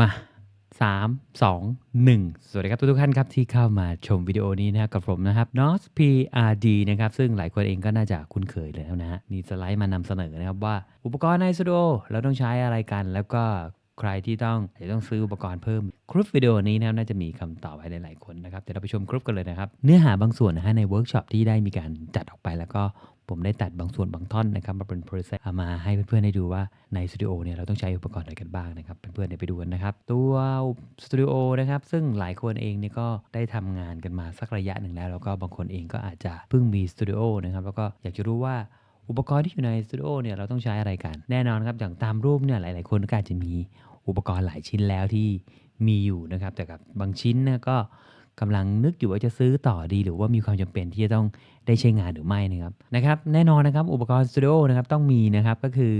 มา3 2 1สวัสดีครับทุกท่านครับที่เข้ามาชมวิดีโอนี้นะครับกับผมนะครับ NOS PRD นะครับซึ่งหลายคนเองก็น่าจะคุ้นเคยเลยแล้วนะฮะนี่สไลด์มานำเสนอนะครับว่าอุปกรณ์ในสตูดิโอเราต้องใช้อะไรกัน แล้วก็ใครที่ต้องอาจจะต้องซื้ออุปกรณ์เพิ่มคลิปวิดีโอนี้นะครับน่าจะมีคำตอบให้หลายๆคนนะครับเดี๋ยวเราไปชมคลิปกันเลยนะครับ เนื้อหาบางส่วนนะฮะในเวิร์กช็อปที่ได้มีการจัดออกไปแล้วก็ ผมได้ตัดบางส่วนบางท่อนนะครับมาเป็นโปรเซสเอามาให้เพื่อนๆได้ดูว่าในสตูดิโอเนี่ยเราต้องใช้อุปกรณ์อะไรกันบ้างนะครับเพื่อนๆเดี๋ยวไปดูกันนะครับ ตัวสตูดิโอนะครับซึ่งหลายคนเองเนี่ยก็ได้ทำงานกันมาสักระยะหนึ่งแล้ว แล้วก็บางคนเองก็อาจจะเพิ่งมีสตูดิโอนะครับแล้วก็อยากจะรู้ว่าอุปกรณ์ที่อยู่ในสตูดิโอเนี่ยเราต้องใช้อะไรกัน แน่นอนครับอย่างตามรูปเนี่ยหลาย ๆ คนก็อาจจะมีอุปกรณ์หลายชิ้นแล้วที่มีอยู่นะครับแต่กับบางชิ้นเนี่ยก็ กำลังนึกอยู่ว่าจะซื้อต่อดีหรือว่ามีความจำเป็นที่จะต้องได้ใช้งานหรือไม่นะครับนะครับ แน่นอนนะครับอุปกรณ์สตูดิโอนะครับต้องมีนะครับก็คือ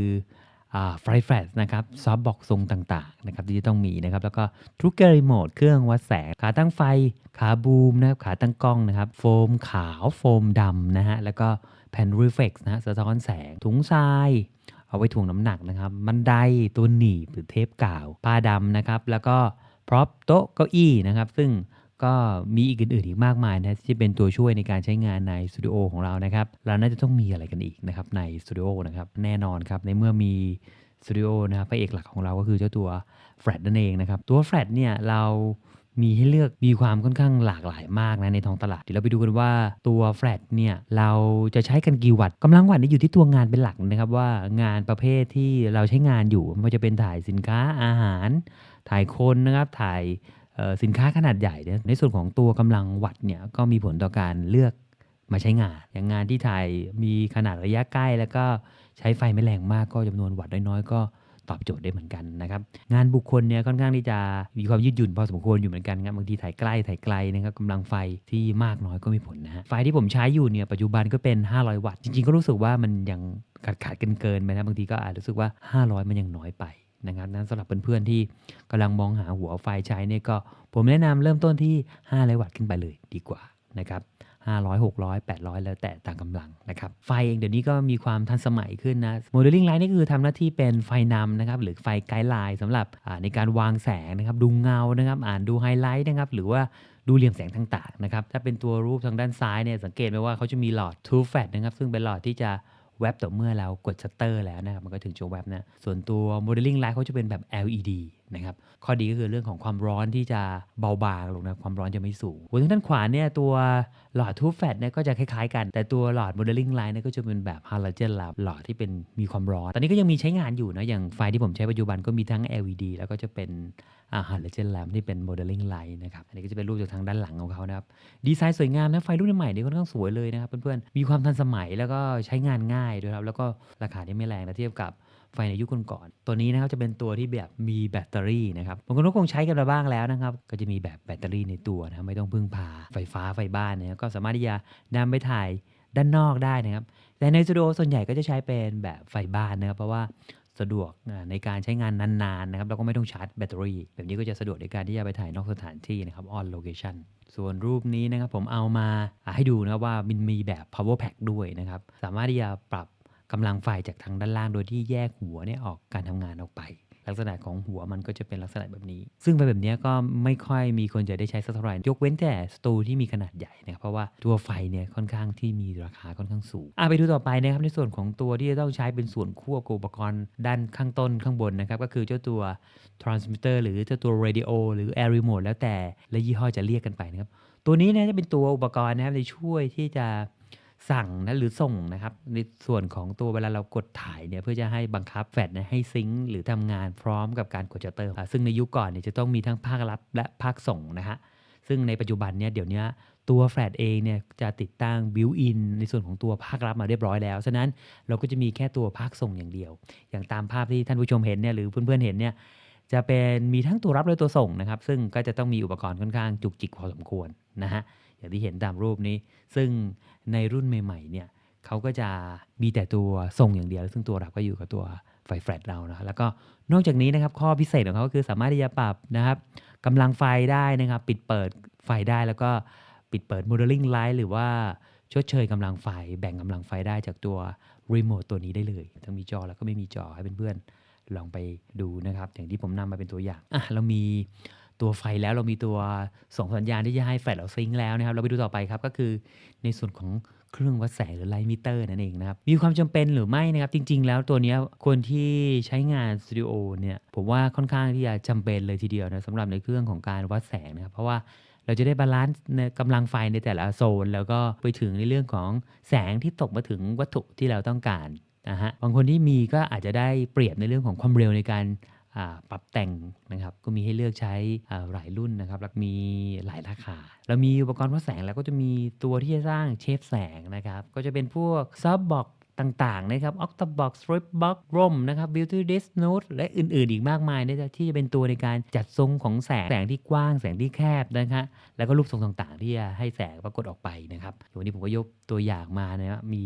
ไฟแฟลชนะครับซอฟบ็อกทรงต่างๆนะครับที่จะต้องมีนะครับแล้วก็ทรูเกอร์รีโมทเครื่องวัดแสง ขาตั้งไฟ ขาบูมนะครับขาตั้งกล้องนะครับโฟมขาวโฟมดำนะฮะแล้วก็แผ่นรีเฟกซ์นะฮะสะท้อนแสงถุงทรายเอาไว้ถ่วงน้ำหนักนะครับบันไดตัวหนีบหรือเทปกาว ผ้าดำนะครับ แล้วก็พร็อพโต๊ะเก้าอี้นะครับ ซึ่ง ก็มีอีกอื่นๆอีกมากมายนะที่เป็นตัวช่วยในการใช้งานในสตูดิโอของเรานะครับเราน่าจะต้องมีอะไรกันอีกนะครับในสตูดิโอนะครับแน่นอนครับในเมื่อมีสตูดิโอนะครับพระเอกหลักของเราก็คือเจ้าตัวแฟลตนั่นเองนะครับตัวแฟลตเนี่ยเรามีให้เลือกมีความค่อนข้างหลากหลายมากนะในท้องตลาดเดี๋ยวเราไปดูกันว่าตัวแฟลตเนี่ยเราจะใช้กันกี่วัตต์กำลังวัตต์นี่อยู่ที่ตัวงานเป็นหลักนะครับว่างานประเภทที่เราใช้งานอยู่ไม่ว่าจะเป็นถ่ายสินค้าอาหาร ถ่ายคนนะครับถ่าย สินค้าขนาดใหญ่เนี่ยในส่วนของตัวกำลังวัตต์เนี่ยก็มีผลต่อการเลือกมาใช้งาน อย่างงานที่ถ่ายมีขนาดระยะใกล้ แล้วก็ใช้ไฟไม่แรงมากก็จำนวนวัตต์น้อยๆก็ตอบโจทย์ได้เหมือนกันนะครับงานบุคคลเนี่ยค่อนข้างที่จะมีความยืดหยุ่นพอสมควรอยู่เหมือนกันครับบางทีถ่ายใกล้ถ่ายไกลนะครับกำลังไฟที่มากน้อยก็มีผลนะฮะไฟที่ผมใช้อยู่เนี่ยปัจจุบันก็เป็น 500 วัตต์จริงๆก็รู้สึกว่ามันยังขาดขาดเกินเกินไปนะบางทีก็อาจรู้สึกว่า 500 มันยังน้อยไป นะครับนั้นสำหรับเพื่อนๆที่กำลังมองหาหัวไฟใช้เนี่ยก็ผมแนะนำเริ่มต้นที่500วัตต์ขึ้นไปเลยดีกว่านะครับ500 600 800 แล้วแต่ต่างกำลังนะครับ ไฟเองเดี๋ยวนี้ก็มีความทันสมัยขึ้นนะโมเดลลิ่งไลท์นี่คือทำหน้าที่เป็นไฟนำนะครับ หรือไฟไกด์ไลน์สำหรับในการวางแสงนะครับ ดูเงานะครับ อ่านดูไฮไลท์นะครับ หรือว่าดูเหลี่ยมแสงต่างๆนะครับ ถ้าเป็นตัวรูปทางด้านซ้ายเนี่ยสังเกตไหมว่าเขาจะมีหลอด True Flat นะครับ ซึ่งเป็นหลอดที่จะ แวบต่อเมื่อเรากดชัตเตอร์แล้วนะครับมันก็ถึงจะแว็บนะส่วนตัวโมเดลลิ่งไลท์เขาจะเป็นแบบ LED นะครับข้อดีก็คือเรื่องของความร้อนที่จะเบาบางลงนะความร้อนจะไม่สูงบนทางด้านขวาเนี่ยตัว หลอด True Flat เนี่ยก็จะคล้ายๆกัน แต่ตัวหลอด Modeling Light เนี่ยก็จะเป็นแบบ Halogen Lamp หลอดที่เป็นมีความร้อน ตอนนี้ก็ยังมีใช้งานอยู่นะ อย่างไฟที่ผมใช้ปัจจุบันก็มีทั้ง LED แล้วก็จะเป็นอ่า Halogen Lamp ที่เป็น Modeling Light นะครับ อันนี้ก็จะเป็นรูปจากทางด้านหลังของเขานะครับ ดีไซน์สวยงามนะไฟรุ่นใหม่นี่ค่อนข้างสวยเลยนะครับเพื่อนๆ มีความทันสมัยแล้วก็ใช้งานง่ายด้วยครับ แล้วก็ราคาที่ไม่แรงนะเทียบกับ ไฟในยุคก่อนๆตัวนี้นะครับจะเป็นตัวที่แบบมีแบตเตอรี่นะครับบางคนก็คงใช้กันมาบ้างแล้วนะครับ ก็จะมีแบบแบตเตอรี่ในตัวนะไม่ต้องพึ่งพาไฟฟ้าไฟบ้านนะก็สามารถที่จะนำไปถ่ายด้านนอกได้นะครับแต่ในสตูดิโอส่วนใหญ่ก็จะใช้เป็นแบบไฟบ้านนะครับเพราะว่าสะดวกในการใช้งานนานๆนะครับแล้วก็ไม่ต้องชาร์จแบตเตอรี่ แบบนี้ก็จะสะดวกในการที่จะไปถ่ายนอกสถานที่นะครับ on location ส่วนรูปนี้นะครับผมเอามาอ่าให้ดูนะครับว่ามันมีแบบ power pack ด้วยนะครับ สามารถที่จะปรับ กำลังไฟจากทางด้านล่างโดยที่แยกหัวเนี่ยออกการทำงานออกไป ลักษณะของหัวมันก็จะเป็นลักษณะแบบนี้ ซึ่งไปแบบนี้ก็ไม่ค่อยมีคนจะได้ใช้สักเท่าไหร่ยกเว้นแต่สตูที่มีขนาดใหญ่นะครับเพราะว่าตัวไฟเนี่ยค่อนข้างที่มีราคาค่อนข้างสูงอะไปดูต่อไปนะครับในส่วนของตัวที่จะต้องใช้เป็นส่วนควบอุปกรณ์ด้านข้างต้นข้างบนนะครับก็คือเจ้าตัว transmitter หรือเจ้าตัว radio หรือ air remote แล้วแต่และยี่ห้อจะเรียกกันไปนะครับตัวนี้เนี่ยจะเป็นตัวอุปกรณ์นะครับในช่วยที่จะ สั่งนะหรือส่งนะครับ ในส่วนของตัวเวลาเรากดถ่ายเนี่ยเพื่อจะให้บังคับแฟลชนี่ยให้ซิงค์หรือทำงานพร้อมกับการกดชัตเตอร์ ซึ่งในยุคก่อนเนี่ยจะต้องมีทั้งภาครับและภาคส่งนะฮะซึ่งในปัจจุบันเนี่ยเดี๋ยวนี้ตัวแฟลชเองเนี่ยจะติดตั้งบิวอินในส่วนของตัวภาครับมาเรียบร้อยแล้ว ฉะนั้นเราก็จะมีแค่ตัวภาคส่งอย่างเดียว อย่างตามภาพที่ท่านผู้ชมเห็นเนี่ยหรือเพื่อนๆเห็นเนี่ยจะเป็นมีทั้งตัวรับและตัวส่งนะครับ ซึ่งก็จะต้องมีอุปกรณ์ค่อนข้างจุกจิกพอสมควรนะฮะ อย่างที่เห็นตามรูปนี้ ซึ่งในรุ่นใหม่ๆเนี่ยเขาก็จะมีแต่ตัวส่งอย่างเดียว ซึ่งตัวรับก็อยู่กับตัวไฟแฟลชเรานะแล้วก็นอกจากนี้นะครับข้อพิเศษของเขาก็คือสามารถที่จะปรับนะครับกำลังไฟได้นะครับ ปิดเปิดไฟได้แล้วก็ปิดเปิด modeling light หรือว่าชดเชยกำลังไฟ แบ่งกำลังไฟได้จากตัวรีโมทตัวนี้ได้เลย ทั้งมีจอแล้วก็ไม่มีจอให้เพื่อนๆลองไปดูนะครับ อย่างที่ผมนำมาเป็นตัวอย่างอะเรามี ตัวไฟแล้วเรามีตัวส่งสัญญาณที่จะให้แฟลชเราซิงค์แล้วนะครับ เราไปดูต่อไปครับก็คือในส่วนของเครื่องวัดแสงหรือไลท์มิเตอร์นั่นเองนะครับ มีความจำเป็นหรือไม่นะครับ จริง ๆ แล้วตัวนี้คนที่ใช้งานสตูดิโอเนี่ยผมว่าค่อนข้างที่จะจำเป็นเลยทีเดียวนะสำหรับในเครื่องของการวัดแสงนะครับ เพราะว่าเราจะได้บาลานซ์กำลังไฟในแต่ละโซน แล้วก็ไปถึงในเรื่องของแสงที่ตกมาถึงวัตถุที่เราต้องการนะฮะบางคนที่มีก็อาจจะได้เปรียบในเรื่องของความเร็วในการ ปรับแต่งนะครับก็มีให้เลือกใช้หลายรุ่นนะครับแล้วมีหลายราคา เรามีอุปกรณ์วัดแสงแล้วก็จะมีตัวที่จะสร้างเชฟแสงนะครับก็จะเป็นพวกซับบ็อก ต่างๆนะครับ Octabox r i p b o x ROM นะครับ Beauty Disk Node และอื่นๆ อีกมากมายนะที่จะเป็นตัวในการจัดทรงของแสง แสงที่กว้างแสงที่แคบนะคะแล้วก็รูปทรงต่างๆ ที่จะให้แสงปรากฏออกไปนะครับวันนี้ผมก็ยกตัวอย่างมานะครับมี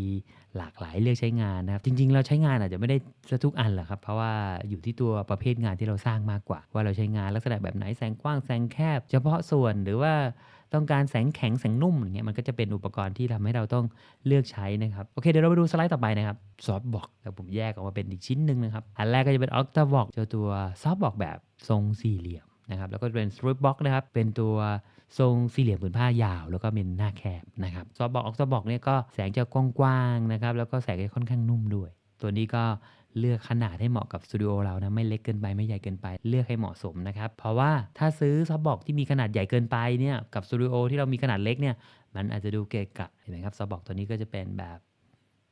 หลากหลายเลือกใช้งานนะครับ จริง ๆ เราใช้งานอาจจะไม่ได้ซะทุกอันหรอกครับ เพราะว่าอยู่ที่ตัวประเภทงานที่เราสร้างมากกว่า ว่าเราใช้งานลักษณะแบบไหนแสงกว้างแสงแคบ เฉพาะส่วนหรือว่า ต้องการแสงแข็งแสงนุ่มอย่างเงี้ยมันก็จะเป็นอุปกรณ์ที่ทำให้เราต้องเลือกใช้นะครับโอเคเดี๋ยวเราไปดูสไลด์ต่อไปนะครับซอฟต์บอกแล้วผมแยกออกมาเป็นอีกชิ้นหนึ่งนะครับอันแรกก็จะเป็น Octavox เจ้าตัวซอฟต์บอกแบบทรงสี่เหลี่ยมนะครับแล้วก็เป็น Stripbox นะครับเป็นตัวทรงสี่เหลี่ยมผืนผ้ายาว แล้วก็เป็นหน้าแคบนะครับซอฟต์บอก Octavox เนี่ยก็แสงจะกว้างๆนะครับแล้วก็แสงจะค่อนข้างนุ่มด้วย ตัวนี้ก็ เลือกขนาดให้เหมาะกับสตูดิโอเรานะไม่เล็กเกินไปไม่ใหญ่เกินไปเลือกให้เหมาะสมนะครับ เพราะว่าถ้าซื้อซับบอกที่มีขนาดใหญ่เกินไปเนี่ยกับสตูดิโอที่เรามีขนาดเล็กเนี่ยมันอาจจะดูเกะกะเห็นไหมครับซับบอกตัวนี้ก็จะเป็นแบบ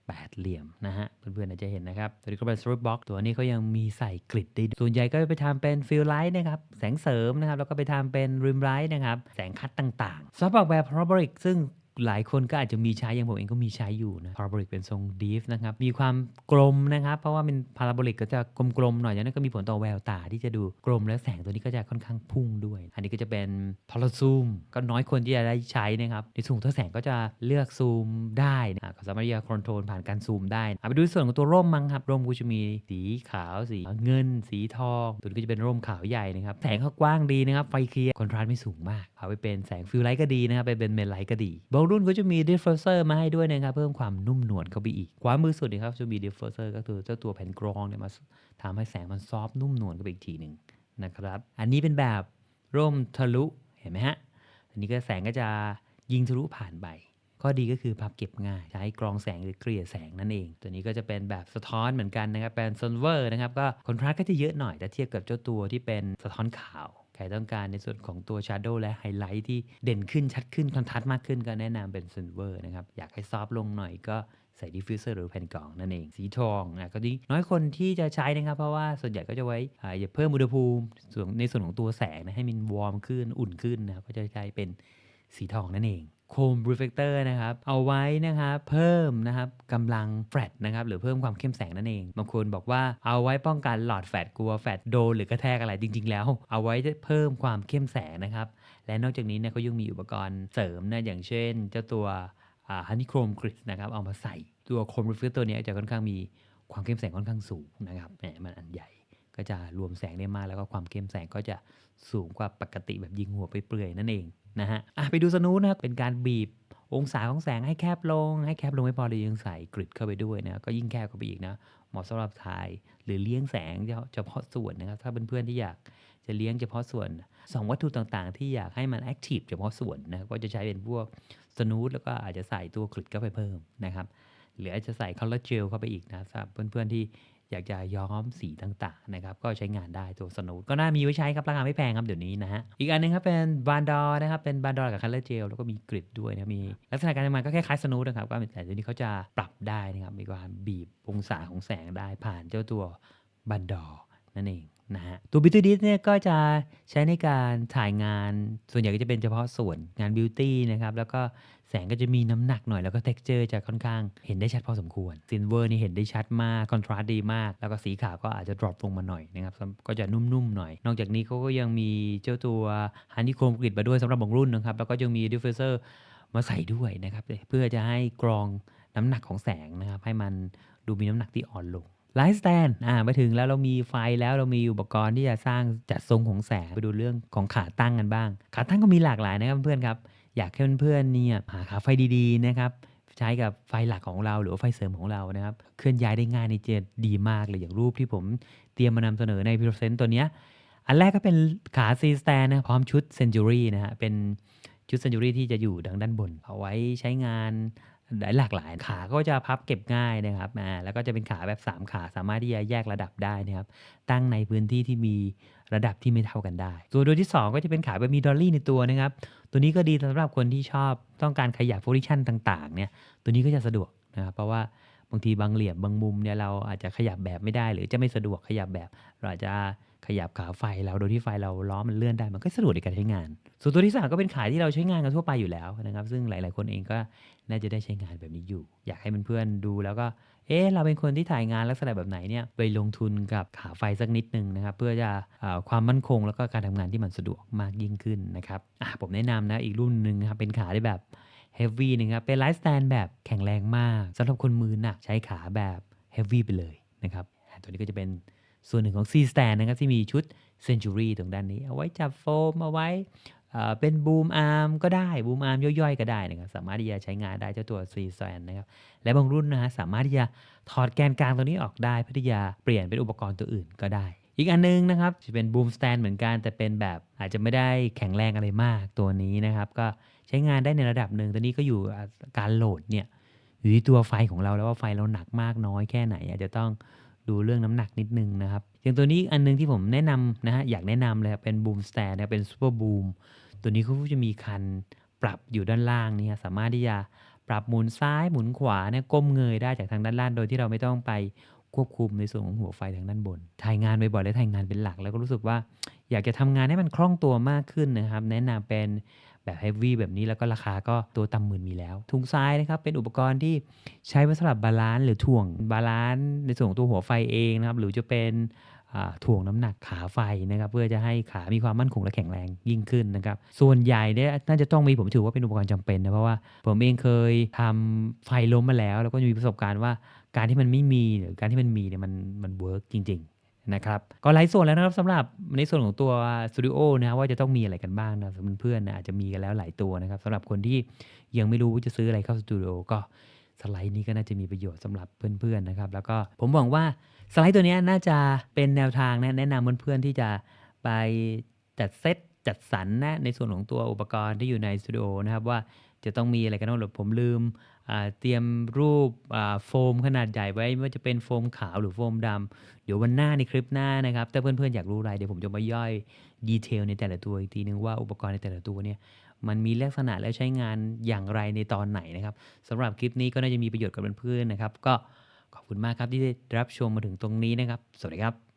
แปดเหลี่ยมนะฮะ เพื่อนๆอาจจะเห็นนะครับ ตัวนี้ก็เป็นสตริปบ็อกตัวนี้ก็ยังมีใส่กริดได้วยส่วนใหญ่ก็ไปทำเป็นฟิลไลท์นะครับ แสงเสริมนะครับ แล้วก็ไปทำเป็นริมไลท์นะครับ แสงคัดต่างๆซับบอกแบบพาราโบลิกซึ่ง หลายคนก็อาจจะมีใช้อย่างผมเองก็มีใช้อยู่นะพาราโบลิกเป็นทรงดีฟนะครับ มีความกลมนะครับ เพราะว่าเป็นพาราโบลิกก็จะกลมๆหน่อยจากนั้นก็มีผลต่อแววตาที่จะดูกลมและแสงตัวนี้ก็จะค่อนข้างพุ่งด้วย อันนี้ก็จะเป็นพาราซูมก็น้อยคนที่จะได้ใช้นะครับ ในส่วนของตัวแสงก็จะเลือกซูมได้นะก็สามารถที่จะคอนโทรลผ่านการซูมได้เอาไปดูส่วนของตัวร่มมั้งครับร่มก็จะมีสีขาวสีเงิน สีทองตัวนี้ก็จะเป็นร่มขาวใหญ่นะครับแสงเขากว้างดีนะครับไฟเคลียร์คอนทราสต์ไม่สูงมากเอาไปเป็นแสงฟิลไลท์ก็ดีนะครับไปเป็นเมนไลท์ก็ดีบางรุ่นก็จะมี diffuser มาให้ด้วยนะครับ เพิ่มความนุ่มนวลเข้าไปอีกขวามือสุดนะครับจะมี diffuser ก็คือเจ้าตัวแผ่นกรองเนี่ยมาทำให้แสงมันซอฟนุ่มนวลเข้าไปอีกทีหนึ่งนะครับ อันนี้เป็นแบบร่มทะลุเห็นไหมฮะ อันนี้ก็แสงก็จะยิงทะลุผ่านไปข้อดีก็คือพับเก็บง่าย ใช้กรองแสงหรือเกลี่ยแสงนั่นเอง ตัวนี้ก็จะเป็นแบบสะท้อนเหมือนกันนะครับเป็นซ o นเวอร์นะครับก็คอนทราสต์ก็จะเยอะหน่อยแต่เทียบกับเจ้าตัวที่เป็นสะท้อนขาว ต้องการในส่วนของตัว Shadow และไฮไลท์ที่เด่นขึ้นชัดขึ้นคอนทราสต์มากขึ้นก็แนะนำเป็น s นเวอร์นะครับ อยากให้ซอฟลงหน่อยก็ใส่ดิฟฟิวเซอร์หรือแผ่นกรองนั่นเอง สีทองอะก็ดีน้อยคนที่จะใช้นะครับ เพราะว่าส่วนใหญ่ก็จะไว้อ่าอย่าเพิ่มอุณหภูมิส่วนในส่วนของตัวแสงนะให้มันวอร์มขึ้นอุ่นขึ้นนะครับก็จะใช้เป็นสีทองนั่นเอง โคมรีเฟกเตอร์นะครับ เอาไว้นะครับเพิ่มนะครับกำลังแฟลชนะครับหรือเพิ่มความเข้มแสงนั่นเอง บางคนบอกว่าเอาไว้ป้องกันหลอดแฟลชกลัวแฟลชโดนหรือกระแทกอะไรจริง ๆ แล้ว เอาไว้เพิ่มความเข้มแสงนะครับ และนอกจากนี้เนี่ยเขายังมีอุปกรณ์เสริมนะอย่างเช่น เจ้าตัวฮันนี่โครมกริดนะครับเอามาใส่ตัวโคมรีเฟกเตอร์นี้จะค่อนข้างมีความเข้มแสงค่อนข้างสูงนะครับแหมมันอันใหญ่ก็จะรวมแสงได้มากแล้วก็ความเข้มแสงก็จะ สูงกว่าปกติแบบยิงหัวไปเปลือยนั่นเองนะฮะไปดูสนูนะครับเป็นการบีบองศาของแสงให้แคบลง ให้แคบลงไม่พอเลยยังใส่กริดเข้าไปด้วยนะก็ยิ่งแคบเข้าไปอีกนะเหมาะสำหรับถ่ายหรือเลี้ยงแสงเฉพาะส่วนนะครับถ้าเป็นเพื่อนๆที่อยากจะเลี้ยงเฉพาะส่วนสองวัตถุต่างๆ ที่อยากให้มันแอคทีฟเฉพาะส่วนนะก็จะใช้เป็นพวกสนูทแล้วก็อาจจะใส่ตัวกริดเข้าไปเพิ่มนะครับหรืออาจจะใส่คอลลาเจลเข้าไปอีกนะสำหรับเพื่อนๆที่ อยากจะย้อมสีต่างๆนะครับก็ใช้งานได้ตัวสนูทก็น่ามีไว้ใช้ครับราคาไม่แพงครับเดี๋ยวนี้นะฮะอีกอันหนึงครับเป็นบานดอนะครับเป็นบานดอกับคัลลาเจลแล้วก็มีกริดด้วยนะมีลักษณะการทำงานก็คล้ายๆสนูดนะครับก็แต่เดี๋ยวนี้เขาจะปรับได้นะครับมีการบีบองศาของแสงได้ผ่านเจ้าตัวบันดอนั่นเอง นะฮะตัว Beauty Disc เนี่ยก็จะใช้ในการถ่ายงาน ส่วนใหญ่ก็จะเป็นเฉพาะส่วนงาน Beauty นะครับ แล้วก็แสงก็จะมีน้ำหนักหน่อยแล้วก็ texture จะค่อนข้างเห็นได้ชัดพอสมควร Silver นี่เห็นได้ชัดมากคอนทราสต์ดีมาก แล้วก็สีขาวก็อาจจะ drop ลงมาหน่อยนะครับ ก็จะนุ่มๆหน่อย นอกจากนี้เขาก็ยังมีเจ้าตัว Honeycomb Grid มาด้วยสำหรับบางรุ่นนะครับ แล้วก็ยังมี diffuser มาใส่ด้วยนะครับ เพื่อจะให้กรองน้ำหนักของแสงนะครับ ให้มันดูมีน้ำหนักที่อ่อนลง ไลท์สแตนอ่าไปถึงแล้วเรามีไฟแล้วเรามีอุปกรณ์ที่จะสร้างจัดทรงของแสง ไปดูเรื่องของขาตั้งกันบ้าง ขาตั้งก็มีหลากหลายนะครับเพื่อนครับ อยากให้เพื่อนๆเนี่ยหาขาไฟดีๆนะครับใช้กับไฟหลักของเราหรือว่าไฟเสริมของเรานะครับ เคลื่อนย้ายได้ง่ายในเจดีมากเลยอย่างรูปที่ผมเตรียมมานำเสนอใน Present ตัวเนี้ยอันแรกก็เป็นขา C stand นะพร้อมชุด Century นะฮะเป็นชุด Century ที่จะอยู่ดังด้านบน เอาไว้ใช้งาน หลายหลากหลายขาก็จะพับเก็บง่ายนะครับอ่าแล้วก็จะเป็นขาแบบ 3 ขาสามารถที่จะแยกระดับได้นะครับ ตั้งในพื้นที่ที่มีระดับที่ไม่เท่ากันได้ส่วตัวที่ 2 ก็จะเป็นขาแบบมีดอลลี่ในตัวนะครับ ตัวนี้ก็ดีสำหรับคนที่ชอบต้องการขยับโพซิชันต่างๆเนี่ยตัวนี้ก็จะสะดวกนะครับเพราะว่าบางทีบางเหลี่ยมบางมุมเนี่ยเราอาจจะขยับแบบไม่ได้ หรือจะไม่สะดวกขยับแบบเราอาจจะ ยับขาไฟเราโดยที่ไฟเราล้อมันเลื่อนได้มันก็สะดวกในการใช้งาน ส่วนตัวที่สามก็เป็นขาที่เราใช้งานกันทั่วไปอยู่แล้วนะครับ ซึ่งหลาย ๆ คนเองก็น่าจะได้ใช้งานแบบนี้อยู่ อยากให้เพื่อนๆดูแล้วก็ เอ๊ะเราเป็นคนที่ถ่ายงานลักษณะแบบไหนเนี่ยไปลงทุนกับขาไฟสักนิดนึงนะครับ เพื่อจะอความมั่นคงแล้วก็การทำงานที่มันสะดวกมากยิ่งขึ้นนะครับผมแนะนำนะอีกรุ่นหนึ่งนะครับเป็นขาที่แบบ heavy นะครับเป็นไลฟ์สไตล์แบบแข็งแรงมากสำหรับคนมือหนักใช้ขาแบบ heavy ไปเลยนะครับตัวนี้ก็จะเป็น ส่วนหนึ่งของ C stand นะครับที่มีชุด Century ตรงด้านนี้ เอาไว้จับโฟมเอาไว้เป็นบูมอาร์มก็ได้บูมอาร์มย่อยๆ ก็ได้นะครับสามารถที่จะใช้งานได้เจ้าตัว C s t a n นะครับและบางรุ่นนะฮะสามารถที่จะถอดแกนกลางตัวนี้ออกได้เพื่อที่จะเปลี่ยนเป็นอุปกรณ์ตัวอื่นก็ได้ อีกอันนึงนะครับจะเป็นบูมสแตนเหมือนกันแต่เป็นแบบอาจจะไม่ได้แข็งแรงอะไรมากตัวนี้นะครับก็ใช้งานได้ในระดับหนึ่งตัวนี้ก็อยู่การโหลดเนี่ยอยู่ที่ตัวไฟของเราแล้วว่าไฟเราหนักมากน้อยแค่ไหนอาจจะต้อง ดูเรื่องน้ำหนักนิดนึงนะครับอย่างตัวนี้อันนึงที่ผมแนะนำนะฮะอยากแนะนำเลยครับเป็นบูมสแตนนะเป็นซูเปอร์บูมตัวนี้เขาจะมีคันปรับอยู่ด้านล่างนี่สามารถที่จะปรับหมุนซ้ายหมุนขวาเนี่ยก้มเงยได้จากทางด้านล่างโดยที่เราไม่ต้องไปควบคุมในส่วนของหัวไฟทางด้านบน ถ่ายงานบ่อยๆและถ่ายงานเป็นหลัก แล้วก็รู้สึกว่า อยากจะทำงานให้มันคล่องตัวมากขึ้นนะครับ แนะนำเป็นแบบเฮฟวี่แบบนี้แล้วก็ราคาก็ตัวต่ำหมื่นมีแล้วถุงซ้ายนะครับเป็นอุปกรณ์ที่ใช้ไว้สำหรับบาลานซ์หรือถ่วงบาลานซ์ในส่วนของตัวหัวไฟเองนะครับ หรือจะเป็นถ่วงน้ำหนักขาไฟนะครับ เพื่อจะให้ขามีความมั่นคงและแข็งแรงยิ่งขึ้นนะครับ ส่วนใหญ่เนี่ยน่าจะต้องมีผมถือว่าเป็นอุปกรณ์จำเป็นนะ เพราะว่าผมเองเคยทำไฟล้มมาแล้ว แล้วก็มีประสบการณ์ว่าการที่มันไม่มีหรือการที่มันมีเนี่ยมันมันเวิร์กจริง ๆ นะครับก็ไลฟ์ส่วนแล้วนะครับสำหรับในส่วนของตัวสตูดิโอนะว่าจะต้องมีอะไรกันบ้างนะสำหรับเพื่อนๆนะอาจจะมีกันแล้วหลายตัวนะครับสำหรับคนที่ยังไม่รู้ว่าจะซื้ออะไรเข้าสตูดิโอก็สไลด์นี้ก็น่าจะมีประโยชน์สำหรับเพื่อนๆนะครับ แล้วก็ผมหวังว่าสไลด์ตัวนี้น่าจะเป็นแนวทางนะแนะนำเพื่อนๆที่จะไปจัดเซตจัดสรรนะในส่วนของตัวอุปกรณ์ที่อยู่ในสตูดิโอนะครับว่าจะต้องมีอะไรกันบ้างหรือผมลืม เตรียมรูปโฟมขนาดใหญ่ไว้ไม่ว่าจะเป็นโฟมขาวหรือโฟมดำเดี๋ยววันหน้าในคลิปหน้านะครับ ถ้าเพื่อนๆอยากรู้อะไรเดี๋ยวผมจะมาย่อยดีเทลในแต่ละตัวอีกทีนึงว่าอุปกรณ์ในแต่ละตัวเนี่ยมันมีลักษณะและใช้งานอย่างไรในตอนไหนนะครับสำหรับคลิปนี้ก็น่าจะมีประโยชน์กับเพื่อนๆนะครับ ก็ขอบคุณมากครับที่ได้รับชมมาถึงตรงนี้นะครับ สวัสดีครับ